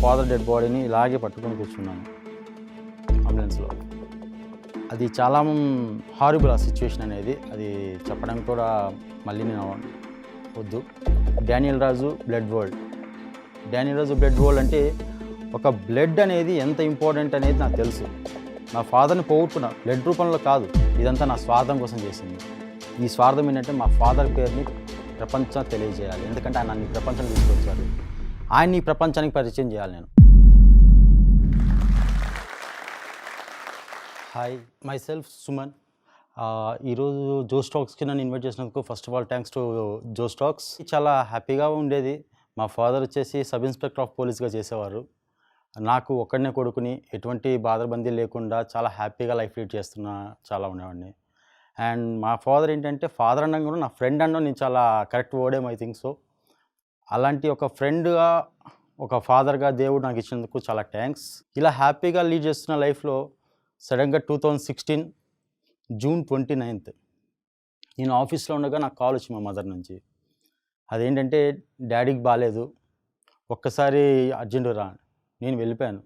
Father dead బాడీని ఇలాగే పట్టుకొని కూర్చున్నాను అంబులెన్స్లో. అది చాలా హారిబుల్ ఆ సిచ్యువేషన్ అనేది. అది చెప్పడం కూడా మళ్ళీ నేను వద్దు. Daniel Raju blood world. Daniel Raju blood world అంటే ఒక బ్లడ్ అనేది ఎంత ఇంపార్టెంట్ అనేది నాకు తెలుసు. నా ఫాదర్ని పోగొట్టుకున్న బ్లడ్ రూపంలో కాదు. ఇదంతా నా స్వార్థం కోసం చేసింది. ఈ స్వార్థం ఏంటంటే మా ఫాదర్ పేరుని ప్రపంచం తెలియజేయాలి. ఎందుకంటే ఆయన నన్ను ప్రపంచం తీసుకొచ్చారు. ఆయన్ని ప్రపంచానికి పరిచయం చేయాలి నేను. హాయ్ మై సెల్ఫ్ సుమన్ ఈరోజు జో స్టాక్స్కి నన్ను ఇన్వైట్ చేసినందుకు first of all thanks to Josh Talks చాలా హ్యాపీగా ఉండేది. మా ఫాదర్ వచ్చేసి సబ్ ఇన్స్పెక్టర్ ఆఫ్ పోలీస్గా చేసేవారు. నాకు ఒక్కడనే కొడుకుని ఎటువంటి బాధబందీ లేకుండా చాలా హ్యాపీగా లైఫ్ లీడ్ చేస్తున్న చాలా ఉండేవాడిని. అండ్ మా ఫాదర్ ఏంటంటే ఫాదర్ అన్న కూడా నా ఫ్రెండ్ అన్నా నేను చాలా కరెక్ట్ వర్డేం ఐ థింక్ సో అలాంటి ఒక ఫ్రెండ్గా ఒక ఫాదర్గా దేవుడు నాకు ఇచ్చినందుకు చాలా థ్యాంక్స్ ఇలా హ్యాపీగా లీడ్ చేస్తున్న లైఫ్లో సడన్గా two thousand sixteen June twenty ninth నేను ఆఫీస్లో ఉండగా నాకు కాల్ వచ్చింది మా మదర్ నుంచి. అదేంటంటే డాడీకి బాగాలేదు ఒక్కసారి అర్జెంట్ రా. నేను వెళ్ళిపోయాను.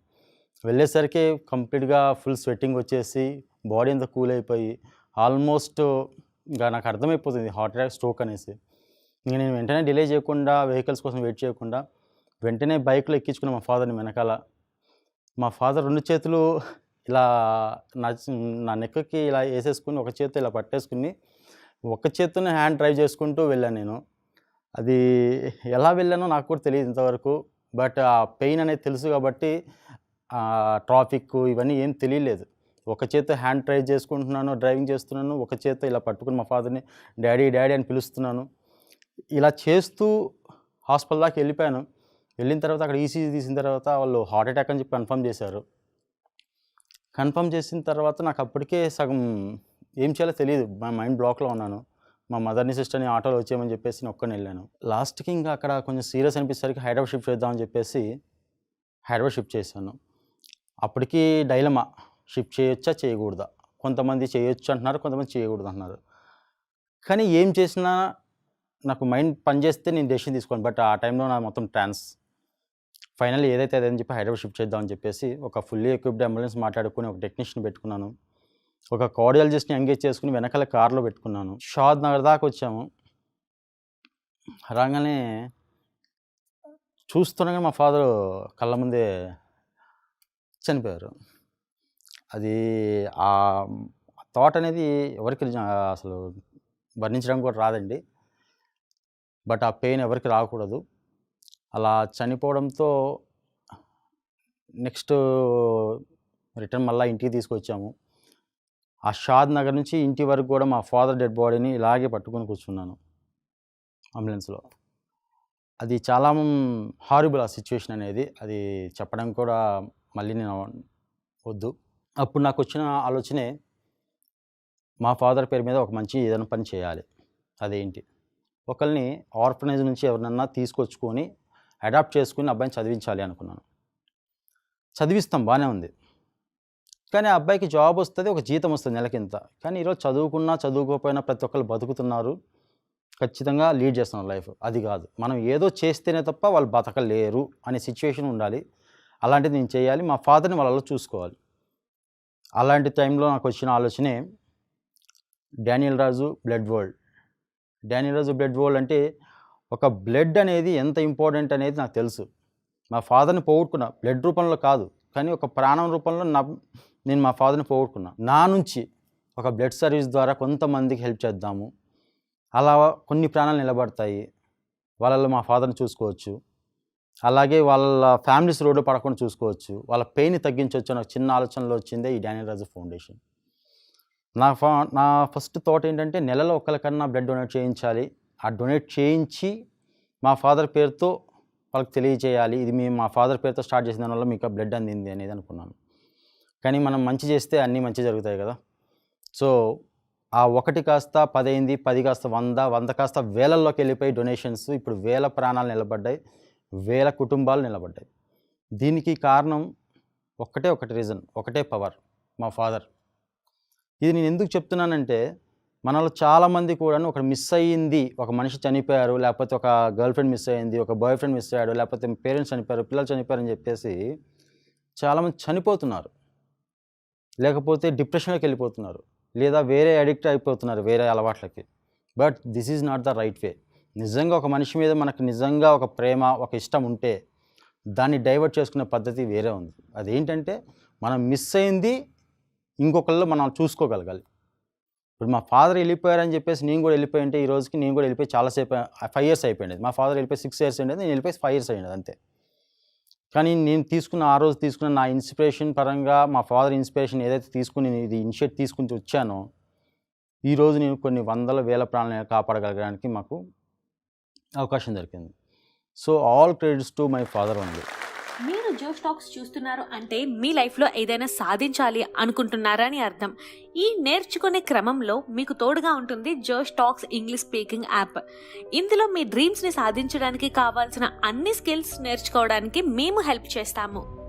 వెళ్ళేసరికి కంప్లీట్గా ఫుల్ స్వెట్టింగ్ వచ్చేసి బాడీ అంతా కూల్ అయిపోయి ఆల్మోస్ట్ ఇంకా నాకు అర్థమైపోతుంది హార్ట్ అటాక్ స్ట్రోక్ అనేసి. ఇంకా నేను వెంటనే డిలే చేయకుండా వెహికల్స్ కోసం వెయిట్ చేయకుండా వెంటనే బైక్లో ఎక్కించుకున్న మా ఫాదర్ని వెనకాల. మా ఫాదర్ రెండు చేతులు ఇలా నా నా నెక్కకి ఇలా వేసేసుకుని ఒక చేతి ఇలా పట్టేసుకుని ఒక చేతిని హ్యాండ్ డ్రైవ్ చేసుకుంటూ వెళ్ళాను నేను. అది ఎలా వెళ్ళానో నాకు కూడా తెలియదు ఇంతవరకు. బట్ ఆ పెయిన్ అనేది తెలుసు కాబట్టి ట్రాఫిక్ ఇవన్నీ ఏం తెలియలేదు. ఒక చేత హ్యాండ్ డ్రైవ్ చేసుకుంటున్నాను డ్రైవింగ్ చేస్తున్నాను ఒక చేత ఇలా పట్టుకుని మా ఫాదర్ని డాడీ డాడీ అని పిలుస్తున్నాను. ఇలా చేస్తూ హాస్పిటల్ దాకా వెళ్ళిపోయాను. వెళ్ళిన తర్వాత అక్కడ ఈసీజీ తీసిన తర్వాత వాళ్ళు హార్ట్ అటాక్ అని చెప్పి కన్ఫర్మ్ చేశారు. కన్ఫర్మ్ చేసిన తర్వాత నాకు అప్పటికే సగం ఏం చేయాలో తెలియదు. మా మైండ్ బ్లాక్లో ఉన్నాను. మా మదర్ని సిస్టర్ని ఆటోలో వచ్చేయమని చెప్పేసి నేను ఒక్కని వెళ్ళాను. లాస్ట్కి ఇంకా అక్కడ కొంచెం సీరియస్ అనిపించేసరికి హైదరాబాద్ షిఫ్ట్ చేద్దామని చెప్పేసి హైదరాబాద్ షిఫ్ట్ చేశాను. అప్పటికి డైలమా షిఫ్ట్ చేయొచ్చా చేయకూడదా? కొంతమంది చేయొచ్చు అంటున్నారు కొంతమంది చేయకూడదు అంటున్నారు. కానీ ఏం చేసినా నాకు మైండ్ పనిచేస్తే నేను డెసిషన్ తీసుకోను. బట్ ఆ టైంలో నా మొత్తం ట్రాన్స్. ఫైనల్ ఏదైతే అదని చెప్పి హైదరాబాద్ షిఫ్ట్ చేద్దామని చెప్పేసి ఒక ఫుల్లీ ఎక్విప్డ్ అంబులెన్స్ మాట్లాడుకుని ఒక టెక్నీషియన్ పెట్టుకున్నాను. ఒక కార్డియాలజిస్ట్ని ఎంగేజ్ చేసుకుని వెనకాల కార్లో పెట్టుకున్నాను. షాద్ నగర్ దాకా వచ్చాము. రాగానే చూస్తుండగా మా ఫాదర్ కళ్ళ ముందే చనిపోయారు. అది ఆ థాట్ అనేది ఎవరికి అసలు వర్ణించడం కూడా రాదండి. బట్ ఆ పెయిన్ ఎవరికి రాకూడదు. అలా చనిపోవడంతో నెక్స్ట్ రిటర్న్ మళ్ళీ ఇంటికి తీసుకొచ్చాము. ఆ షాద్ నగర్ నుంచి ఇంటి వరకు కూడా మా ఫాదర్ డెడ్ బాడీని ఇలాగే పట్టుకొని కూర్చున్నాను అంబులెన్స్లో. అది చాలా హారిబుల్ ఆ సిచ్యువేషన్ అనేది. అది చెప్పడం కూడా మళ్ళీ నేను వద్దు. అప్పుడు నాకు వచ్చిన ఆలోచనే మా ఫాదర్ పేరు మీద ఒక మంచి ఏదైనా పని చేయాలి. అదేంటి? ఒకరిని ఆర్ఫనైజ్ నుంచి ఎవరినన్నా తీసుకొచ్చుకొని అడాప్ట్ చేసుకుని అబ్బాయిని చదివించాలి అనుకున్నాను. చదివిస్తాం బాగానే ఉంది. కానీ ఆ అబ్బాయికి జాబ్ వస్తుంది ఒక జీతం వస్తుంది నెలకింత. కానీ ఈరోజు చదువుకున్నా చదువుకోకపోయినా ప్రతి ఒక్కరు బతుకుతున్నారు. ఖచ్చితంగా లీడ్ చేస్తున్నారు లైఫ్. అది కాదు. మనం ఏదో చేస్తేనే తప్ప వాళ్ళు బతకలేరు అనే సిచ్యువేషన్ ఉండాలి. అలాంటిది నేను చేయాలి. మా ఫాదర్ని వాళ్ళలో చూసుకోవాలి. అలాంటి టైంలో నాకు వచ్చిన ఆలోచనే డానియల్ రాజు బ్లడ్ వరల్డ్. డానిరాజు బ్లడ్ వరల్డ్ అంటే ఒక బ్లడ్ అనేది ఎంత ఇంపార్టెంట్ అనేది నాకు తెలుసు. మా ఫాదర్ని పోగొట్టుకున్నా బ్లడ్ రూపంలో కాదు కానీ ఒక ప్రాణం రూపంలో నా నేను మా ఫాదర్ని పోగొట్టుకున్నా. నా నుంచి ఒక బ్లడ్ సర్వీస్ ద్వారా కొంతమందికి హెల్ప్ చేద్దాము. అలా కొన్ని ప్రాణాలు నిలబడతాయి. వాళ్ళలో మా ఫాదర్ని చూసుకోవచ్చు. అలాగే వాళ్ళ ఫ్యామిలీస్ రోడ్డు పడకుండా చూసుకోవచ్చు. వాళ్ళ పెయిన్ తగ్గించవచ్చు నాకు చిన్న ఆలోచనలో వచ్చిందే ఈ డానియల్ రాజు ఫౌండేషన్. నా ఫా నా ఫస్ట్ థాట్ ఏంటంటే నెలలో ఒకరికన్నా బ్లడ్ డొనేట్ చేయించాలి. ఆ డొనేట్ చేయించి మా ఫాదర్ పేరుతో వాళ్ళకి తెలియజేయాలి. ఇది మేము మా ఫాదర్ పేరుతో స్టార్ట్ చేసిన దానివల్ల మీకు ఆ బ్లడ్ అందింది అనేది అనుకున్నాను. కానీ మనం మంచి చేస్తే అన్నీ మంచి జరుగుతాయి కదా. సో ఆ ఒకటి కాస్త పదైంది పది కాస్త వంద వంద కాస్త వేలల్లోకి వెళ్ళిపోయి డొనేషన్స్ ఇప్పుడు వేల ప్రాణాలు నిలబడ్డాయి వేల కుటుంబాలు నిలబడ్డాయి. దీనికి కారణం ఒక్కటే ఒకటి రీజన్ ఒకటే పవర్ మా ఫాదర్ ఇది నేను ఎందుకు చెప్తున్నానంటే మనలో చాలామంది కూడా ఒక మిస్ అయ్యింది ఒక మనిషి చనిపోయారు లేకపోతే ఒక గర్ల్ ఫ్రెండ్ మిస్ అయ్యింది ఒక బాయ్ ఫ్రెండ్ మిస్ అయ్యాడు లేకపోతే పేరెంట్స్ చనిపోయారు పిల్లలు చనిపోయారని చెప్పేసి చాలామంది చనిపోతున్నారు. లేకపోతే డిప్రెషన్లోకి వెళ్ళిపోతున్నారు లేదా వేరే అడిక్ట్ అయిపోతున్నారు వేరే అలవాట్లకి. But this is not the right way నిజంగా ఒక మనిషి మీద మనకు నిజంగా ఒక ప్రేమ ఒక ఇష్టం ఉంటే దాన్ని డైవర్ట్ చేసుకునే పద్ధతి వేరే ఉంది. అదేంటంటే మనం మిస్ అయింది ఇంకొకళ్ళు మనం చూసుకోగలగాలి. ఇప్పుడు మా ఫాదర్ వెళ్ళిపోయారని చెప్పేసి నేను కూడా వెళ్ళిపోయి ఉంటే ఈ రోజుకి నేను కూడా వెళ్ళిపోయి చాలాసేపు ఫైవ్ ఇయర్స్ అయిపోయింది మా ఫాదర్ వెళ్ళిపోయి సిక్స్ ఇయర్స్ ఉండేది నేను వెళ్ళిపోయి ఫైవ్ ఇయర్స్ అయినది అంతే. కానీ నేను తీసుకున్న ఆ రోజు తీసుకున్న నా ఇన్స్పిరేషన్ పరంగా మా ఫాదర్ ఇన్స్పిరేషన్ ఏదైతే తీసుకుని నేను ఇది ఇనిషియేట్ తీసుకుని వచ్చానో ఈరోజు నేను కొన్ని వందల వేల ప్రాణాలను కాపాడగలగడానికి మాకు అవకాశం దొరికింది. So all credits to my father ఉంది మీరు జో స్టాక్స్ చూస్తున్నారు అంటే మీ లైఫ్లో ఏదైనా సాధించాలి అనుకుంటున్నారని అర్థం. ఈ నేర్చుకునే క్రమంలో మీకు తోడుగా ఉంటుంది Josh Talks English speaking app. ఇందులో మీ డ్రీమ్స్ని సాధించడానికి కావాల్సిన అన్ని స్కిల్స్ నేర్చుకోవడానికి మేము హెల్ప్ చేస్తాము.